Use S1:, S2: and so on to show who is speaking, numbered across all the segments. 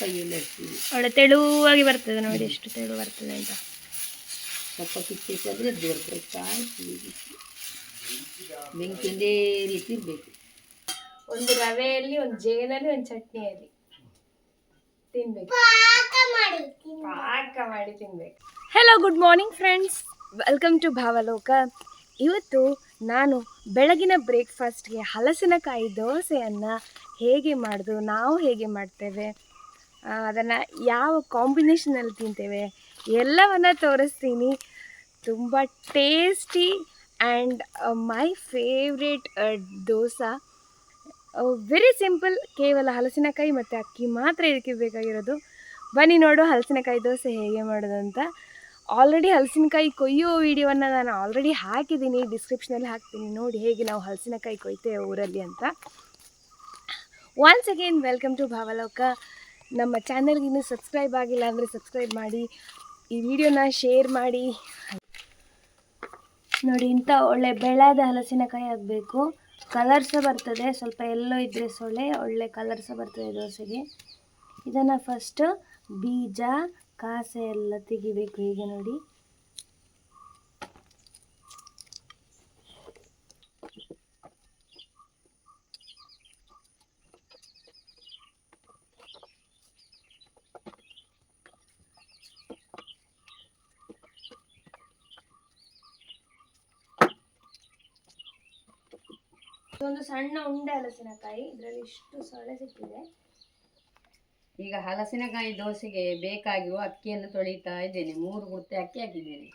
S1: ಕೈಯಲ್ಲಿ ಇಡ್ತೀವಿ
S2: ಒಳ್ಳೆ ತೆಳುವಾಗಿ ಬರ್ತದೆ ನೋಡಿ ಎಷ್ಟು ತೆಳು ಬರ್ತದೆ ಅಂತ.
S1: ಸ್ವಲ್ಪ ಕಿಚ್ಚಿಟ್ಟಾದ್ರೆ ಬರ್ತದೆ. ಕಾಯ್ತೀವಿ ಬೆಂಕಿ ಒಂದೇ ರೀತಿ ಇರಬೇಕು.
S2: ಒಂದು ರವೆಯಲ್ಲಿ ಒಂದು ಜೇನಲ್ಲಿ ಒಂದು ಚಟ್ನಿಯಲ್ಲಿ ತಿನ್ಬೇಕು. ಪಾಕ ಮಾಡಿ ತಿನ್ಬೇಕು. Hello good morning friends welcome to Bhavaloka ಇವತ್ತು ನಾನು ಬೆಳಗಿನ ಬ್ರೇಕ್ಫಾಸ್ಟ್ಗೆ ಹಲಸಿನಕಾಯಿ ದೋಸೆಯನ್ನು ಹೇಗೆ ಮಾಡೋದು ನಾವು ಹೇಗೆ ಮಾಡ್ತೇವೆ? ಅದನ್ನು ಯಾವ ಕಾಂಬಿನೇಷನಲ್ಲಿ ತಿಂತೇವೆ ಎಲ್ಲವನ್ನು ತೋರಿಸ್ತೀನಿ. ತುಂಬ tasty and my favourite dosa. Very simple ಕೇವಲ ಹಲಸಿನಕಾಯಿ ಮತ್ತು ಅಕ್ಕಿ ಮಾತ್ರ ಇದಕ್ಕೆ ಬೇಕಾಗಿರೋದು. ಬನ್ನಿ ನೋಡು ಹಲಸಿನಕಾಯಿ ದೋಸೆ ಹೇಗೆ ಮಾಡೋದು ಅಂತ. ಆಲ್ರೆಡಿ ಹಲಸಿನಕಾಯಿ ಕೊಯ್ಯೋ ವಿಡಿಯೋವನ್ನು ನಾನು ಆಲ್ರೆಡಿ ಹಾಕಿದ್ದೀನಿ. ಡಿಸ್ಕ್ರಿಪ್ಷನಲ್ಲಿ ಹಾಕ್ತೀನಿ. ನೋಡಿ ಹೇಗೆ ನಾವು ಹಲಸಿನಕಾಯಿ ಕೊಯ್ತೇವೆ ಊರಲ್ಲಿ ಅಂತ. Once again welcome to Bhavaloka ನಮ್ಮ ಚಾನಲ್ಗೆ ಇನ್ನೂ ಸಬ್ಸ್ಕ್ರೈಬ್ ಆಗಿಲ್ಲ ಅಂದರೆ ಸಬ್ಸ್ಕ್ರೈಬ್ ಮಾಡಿ, ಈ ವಿಡಿಯೋನ ಶೇರ್ ಮಾಡಿ. ನೋಡಿ, ಇಂಥ ಒಳ್ಳೆ ಬೆಳದ ಹಲಸಿನಕಾಯಿ ಆಗಬೇಕು. ಕಲರ್ ಸಹ ಬರ್ತದೆ, ಸ್ವಲ್ಪ ಎಲ್ಲೋ ಇದ್ದರೆ ಸೊಳ್ಳೆ, ಒಳ್ಳೆ ಕಲರ್ ಸಹ ಬರ್ತದೆ ದೋಸೆಗೆ. ಇದನ್ನು ಫಸ್ಟ್ ಬೀಜ, ಕಾಸೆ ಎಲ್ಲ ತೆಗಿಬೇಕು ಹೀಗೆ ನೋಡಿ. ಇದೊಂದು ಸಣ್ಣ ಉಂಡೆ ಹಲಸಿನಕಾಯಿ. ಇದರಲ್ಲಿ ಇಷ್ಟು ಸೊಳ್ಳೆ ಸಿಕ್ಕಿದೆ.
S1: ಈಗ ಹಲಸಿನಕಾಯಿ ದೋಸೆಗೆ ಬೇಕಾಗಿರುವ ಅಕ್ಕಿಯನ್ನು ತೊಳಿತಾ ಇದ್ದೇನೆ. ಮೂರು ಗುರ್ತೆ ಅಕ್ಕಿ ಹಾಕಿದ್ದೇನೆ.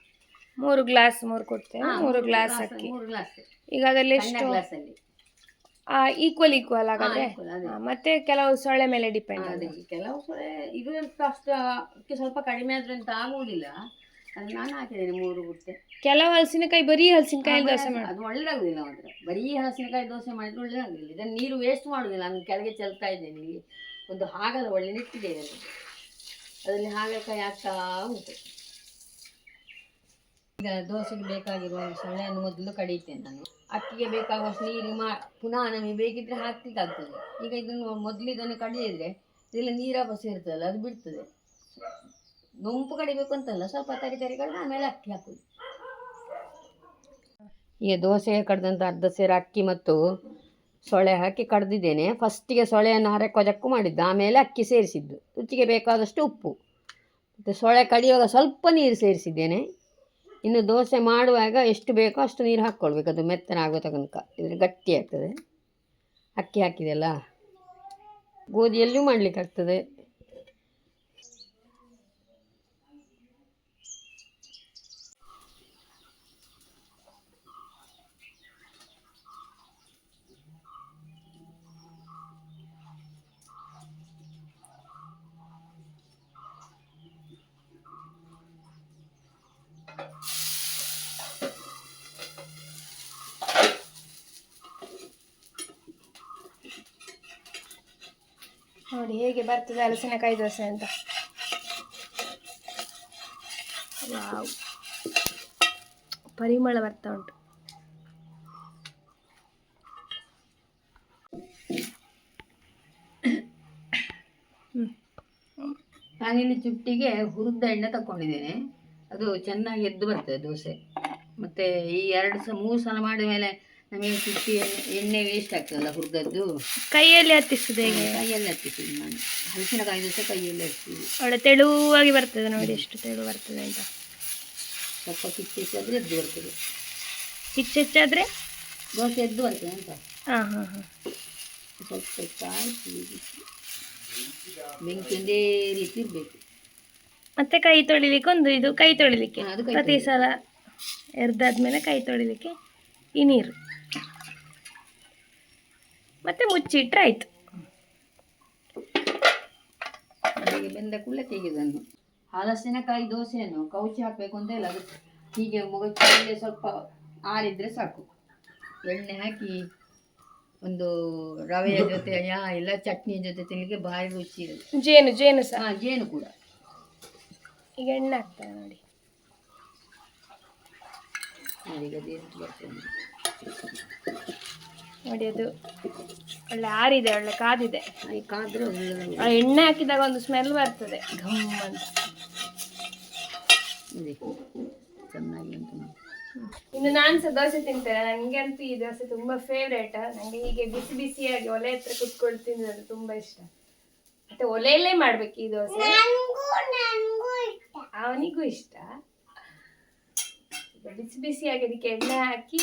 S2: ಮೂರು ಗ್ಲಾಸ್ ಮೂರು ಕೊಡ್ತೇವೆ ಮೂರು ಗ್ಲಾಸ್ ಅಕ್ಕಿ.
S1: ಮೂರು ಗ್ಲಾಸ್.
S2: ಈಗ ಅದರಲ್ಲಿ ಎಷ್ಟು?
S1: ಗ್ಲಾಸ್ ಅಲ್ಲಿ
S2: ಈಕ್ವಲ್ ಈಕ್ವಲ್ ಹಾಗಾದ್ರೆ ಹಾ, ಮತ್ತೆ ಕೆಲವು ಸೊಳ್ಳೆ ಮೇಲೆ ಡಿಪೆಂಡ್
S1: ಆಗಿದೆ ಕೆಲವು ಸೊಳ್ಳೆ ಇದು ಅಷ್ಟು ಅಕ್ಕಿ ಸ್ವಲ್ಪ ಕಡಿಮೆ ಆದ್ರೆ ಅಂತ ಆಗುವುದಿಲ್ಲ. ಅದು ನಾನು ಹಾಕಿದ್ದೇನೆ ಮೂರು ಗುರ್ತೆ
S2: ಕೆಲವು ಹಲಸಿನಕಾಯಿ ಬರೀ ಹಲಸಿನಕಾಯಿ ದೋಸೆ ಮಾಡಿ.
S1: ಅದು ಒಳ್ಳೇದಾಗುದಿಲ್ಲ ಮಾತ್ರ. ಬರೀ ಹಲಸಿನಕಾಯಿ ದೋಸೆ ಮಾಡಿದ್ರೆ ಒಳ್ಳೆದಾಗಲಿಲ್ಲ. ಇದನ್ನು ನೀರು ವೇಸ್ಟ್ ಮಾಡುದಿಲ್ಲ. ನಾನು ಕೆಳಗೆ ಚೆಲ್ತಾ ಇದ್ದೇನೆ ಇಲ್ಲಿ. ಒಂದು ಹಾಗಲ ಒಳ್ಳೆ ನಿಟ್ಟಿದ್ದೇನೆ. ಅದರಲ್ಲಿ ಹಾಗಲಕಾಯಿ ಆಗ್ತಾ ಉಂಟು. ಈಗ ದೋಸೆಗೆ ಬೇಕಾಗಿರುವ ಸೊಳ್ಳೆಯನ್ನು ಮೊದಲು ಕಡಿತೇನೆ ನಾನು. ಅಕ್ಕಿಗೆ ಬೇಕಾಗುವಷ್ಟು ನೀರು ಮಾ ಪುನಃ ನಮಗೆ ಬೇಕಿದ್ರೆ ಹಾಕ್ಲಿಕ್ಕಾಗ್ತದೆ. ಈಗ ಇದನ್ನು ಮೊದಲು ಇದನ್ನು ಕಡಿಯಿದ್ರೆ ಇದೆಲ್ಲ ಬಸಿ ಇರ್ತದಲ್ಲ ಅದು ಬಿಡ್ತದೆ. ಗುಂಪು ಕಡಿಬೇಕು ಅಂತಲ್ಲ, ಸ್ವಲ್ಪ ತರಿ ತರಿ ಕಡಿದು ಆಮೇಲೆ ಅಕ್ಕಿ ಹಾಕುದು. ಈಗ ದೋಸೆ ಕಡ್ದಂಥ ಅರ್ಧ ಸೇರು ಅಕ್ಕಿ ಮತ್ತು ಸೊಳೆ ಹಾಕಿ ಕಡ್ದಿದ್ದೇನೆ. ಫಸ್ಟಿಗೆ ಸೊಳೆಯನ್ನು ಹರೆ ಕೊಜಕ್ಕು ಮಾಡಿದ್ದು, ಆಮೇಲೆ ಅಕ್ಕಿ ಸೇರಿಸಿದ್ದು. ರುಚಿಗೆ ಬೇಕಾದಷ್ಟು ಉಪ್ಪು. ಮತ್ತು ಸೊಳೆ ಕಡಿಯುವಾಗ ಸ್ವಲ್ಪ ನೀರು ಸೇರಿಸಿದ್ದೇನೆ. ಇನ್ನು ದೋಸೆ ಮಾಡುವಾಗ ಎಷ್ಟು ಬೇಕೋ ಅಷ್ಟು ನೀರು ಹಾಕ್ಕೊಳ್ಬೇಕು. ಅದು ಮೆತ್ತನ ಆಗೋ ತನಕ. ಇದ್ರೆ ಗಟ್ಟಿ ಆಗ್ತದೆ. ಅಕ್ಕಿ ಹಾಕಿದೆಲ್ಲ ಗೋಧಿಯಲ್ಲಿಯೂ ಮಾಡಲಿಕ್ಕಾಗ್ತದೆ.
S2: ನೋಡಿ ಹೇಗೆ ಬರ್ತದೆ ಹಲಸಿನಕಾಯಿ ದೋಸೆ ಅಂತ. ವಾವ್. ಪರಿಮಳ ಬರ್ತಾ ಉಂಟು.
S1: ನಾನಿಲ್ಲಿ ಚುಟ್ಟಿಗೆ ಹುರಿದ ಎಣ್ಣೆ ತಗೊಂಡಿದ್ದೇನೆ ಅದು ಚೆನ್ನಾಗಿ ಎದ್ದು ಬರ್ತದೆ ದೋಸೆ. ಮತ್ತು ಈ ಎರಡು ಸಲ ಮೂರು ಸಲ ಮಾಡಿದ ಮೇಲೆ ನಮಗೆ ಸುತ್ತಿ ಎಣ್ಣೆ ವೇಸ್ಟ್ ಆಗ್ತದಲ್ಲ ಹುರಿದದ್ದು
S2: ಕೈಯಲ್ಲಿ ಹತ್ತಿಸುದು ಹೇಗೆ?
S1: ಕೈಯಲ್ಲಿ ಹತ್ತಿಸಿದ್ದು ನಾನು. ಹಲಸಿನಕಾಯಿ ದೋಸೆ ಕೈಯಲ್ಲಿ ಹಚ್ಚಿದ್ದು
S2: ಒಳ್ಳೆ ತೆಳುವಾಗಿ ಬರ್ತದೆ ನೋಡಿ ಎಷ್ಟು ತೆಳು ಬರ್ತದೆ ಅಂತ.
S1: ಸ್ವಲ್ಪ ಕಿಚ್ಚೆಚ್ಚಾದ್ರೆ ಎದ್ದು ಬರ್ತದೆ.
S2: ಕಿಚ್ಚೆಚ್ಚಾದ್ರೆ
S1: ದೋಸೆ ಎದ್ದು ಬರ್ತದೆ ಅಂತ.
S2: ಹಾಂ ಹಾಂ ಹಾಂ.
S1: ಸ್ವಲ್ಪ ಕಾಯಿಸಿ ಬೆಂಕಿ ಒಂದೇ ರೀತಿ ಇರಬೇಕು.
S2: ಮತ್ತೆ ಕೈ ತೊಳಿಲಿಕ್ಕೆ ಒಂದು ಇದು ಕೈ ತೊಳಿಲಿಕ್ಕೆ.
S1: ಅದು
S2: ಪ್ರತಿ ಸಲ ಎರ್ದಾದ್ಮೇಲೆ ಕೈ ತೊಳಿಲಿಕ್ಕೆ ಈ ನೀರು. ಮತ್ತೆ ಮುಚ್ಚಿಟ್ರೆ ಆಯ್ತು.
S1: ಹೀಗೆ ಬೆಂದ ಕೂಡಲೇ ತೆಗೆದನ್ನು. ಹಲಸಿನಕಾಯಿ ದೋಸೆಯನ್ನು ಕೌಚಿ ಹಾಕಬೇಕು ಅಂತ ಇಲ್ಲ ಅದು ಹೀಗೆ ಮುಗಚಲ್ಲಿ ಸ್ವಲ್ಪ ಆರಿದ್ರೆ ಸಾಕು. ಎಣ್ಣೆ ಹಾಕಿ ಒಂದು ರವೆಯ ಜೊತೆ ಯಾ ಎಲ್ಲ ಚಟ್ನಿಯ ಜೊತೆ ತಿನ್ನಲಿಕ್ಕೆ ಭಾರಿ ರುಚಿ ಇರುತ್ತೆ
S2: ಜೇನು ಜೇನು ಸಹ.
S1: ಹಾಂ ಜೇನು ಕೂಡ.
S2: ಈಗ ಎಣ್ಣೆ ಹಾಕ್ತಾರೆ ನೋಡಿ.
S1: ನೋಡಿ ಈಗ ಜೇನು ಬರ್ತದೆ
S2: ನೋಡಿ ಅದು. ಒಳ್ಳೆ ಆರಿದೆ ಒಳ್ಳೆ ಕಾದಿದೆ.
S1: ಕಾದ್ರೆ ಒಳ್ಳೆ
S2: ಎಣ್ಣೆ ಹಾಕಿದಾಗ ಒಂದು ಸ್ಮೆಲ್ ಬರ್ತದೆ. ಘಮ್ ಅಂತ.
S1: ಚೆನ್ನಾಗಿ ಉಂಟು
S2: ಇನ್ನು ನಾನು ಸಹ ದೋಸೆ ತಿಂತೇನೆ. ನನಗೆ ಅಂತೂ ಈ ದೋಸೆ ತುಂಬಾ ಫೇವ್ರೇಟ್ ನನಗೆ ಹೀಗೆ ಬಿಸಿ ಬಿಸಿಯಾಗಿ ಒಲೆ ಹತ್ರ ಕುತ್ಕೊಂಡು ತಿನ್ನೋದು ತುಂಬಾ ಇಷ್ಟ. ಮತ್ತೆ ಒಲೆಯಲ್ಲೇ ಮಾಡ್ಬೇಕು ಈ ದೋಸೆ. ಅವನಿಗೂ ಇಷ್ಟ. ಬಿಸಿ ಬಿಸಿಯಾಗಿ ಅದಕ್ಕೆ ಎಣ್ಣೆ ಹಾಕಿ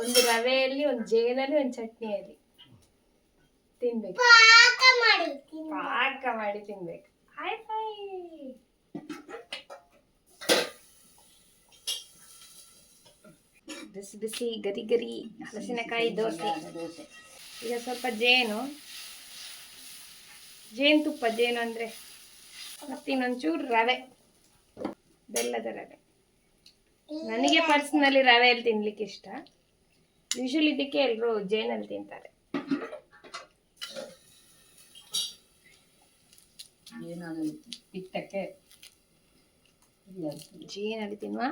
S2: ಒಂದು ರವೆಯಲ್ಲಿ ಒಂದು ಜೇನಲ್ಲಿ ಒಂದು ಚಟ್ನಿಯಲ್ಲಿ. ತಿನ್ಬೇಕು. ಪಾಕ ಮಾಡಿ ತಿನ್ಬೇಕು. ಹಾಯ್ ಬಾಯ್ ಬಿಸಿ ಬಿಸಿ ಗರಿ ಗರಿ ಹಲಸಿನಕಾಯಿ ದೋಸೆ.
S1: ದೋಸೆ
S2: ಈಗ ಸ್ವಲ್ಪ ಜೇನು. ಜೇನುತುಪ್ಪ ಜೇನು ಅಂದರೆ ಮತ್ತೆ ಇನ್ನೊಂಚೂರು ರವೆ. ಬೆಲ್ಲದ ರವೆ. ನನಗೆ ಪರ್ಸ್ನಲಿ ರವೆಯಲ್ಲಿ ತಿನ್ಲಿಕ್ಕೆ ಇಷ್ಟ. ಯೂಶಲಿ ಇದಕ್ಕೆ ಎಲ್ಲರೂ ಜೇನಲ್ಲಿ ತಿಂತಾರೆ.
S1: ಪಿತ್ತಕ್ಕೆ
S2: ಜೇನಲ್ಲಿ ತಿನ್ನುವ?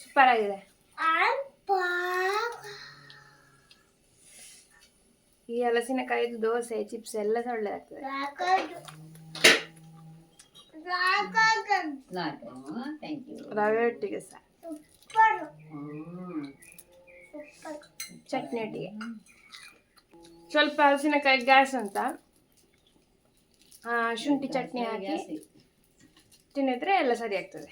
S2: ಸೂಪರ್ ಆಗಿದೆ. ಈ ಹಲಸಿನಕಾಯಿದು ದೋಸೆ ಚಿಪ್ಸ್ ಎಲ್ಲ ಸೊಳ್ಳೆ ಒಳ್ಳೆದಾಗ್ತದೆ ಒಟ್ಟಿಗೆ ಸಹ ಚಟ್ನಿ ಒಟ್ಟಿಗೆ ಸ್ವಲ್ಪ ಹಲಸಿನಕಾಯಿ ಗ್ಯಾಸ್ ಅಂತ. ಶುಂಠಿ ಚಟ್ನಿ ಹಾಕಿ ತಿನ್ನಿದ್ರೆ ಎಲ್ಲ ಸರಿ ಆಗ್ತದೆ.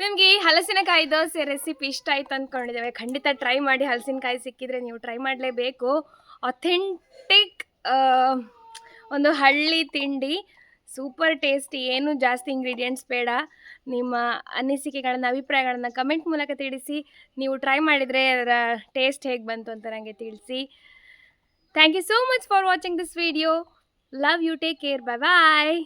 S2: ನಿಮಗೆ ಈ ಹಲಸಿನಕಾಯಿ ದೋಸೆ ರೆಸಿಪಿ ಇಷ್ಟ ಆಯ್ತು ಅಂದ್ಕೊಂಡಿದ್ದೇವೆ ಖಂಡಿತ ಟ್ರೈ ಮಾಡಿ ಹಲಸಿನಕಾಯಿ ಸಿಕ್ಕಿದ್ರೆ ನೀವು ಟ್ರೈ ಮಾಡಲೇಬೇಕು. ಅಥೆಂಟಿಕ್ ಒಂದು ಹಳ್ಳಿ ತಿಂಡಿ. ಸೂಪರ್ ಟೇಸ್ಟಿ, ಏನು ಜಾಸ್ತಿ ಇಂಗ್ರೀಡಿಯೆಂಟ್ಸ್ ಬೇಡ. ನಿಮ್ಮ ಅನಿಸಿಕೆಗಳನ್ನ, ಅಭಿಪ್ರಾಯಗಳನ್ನ ಕಮೆಂಟ್ ಮೂಲಕ ತಿಳಿಸಿ. ನೀವು ಟ್ರೈ ಮಾಡಿದರೆ ಅದರ ಟೇಸ್ಟ್ ಹೇಗೆ ಬಂತು ಅಂತ ನನಗೆ ತಿಳಿಸಿ. Thank you so much for watching this video love you take care bye bye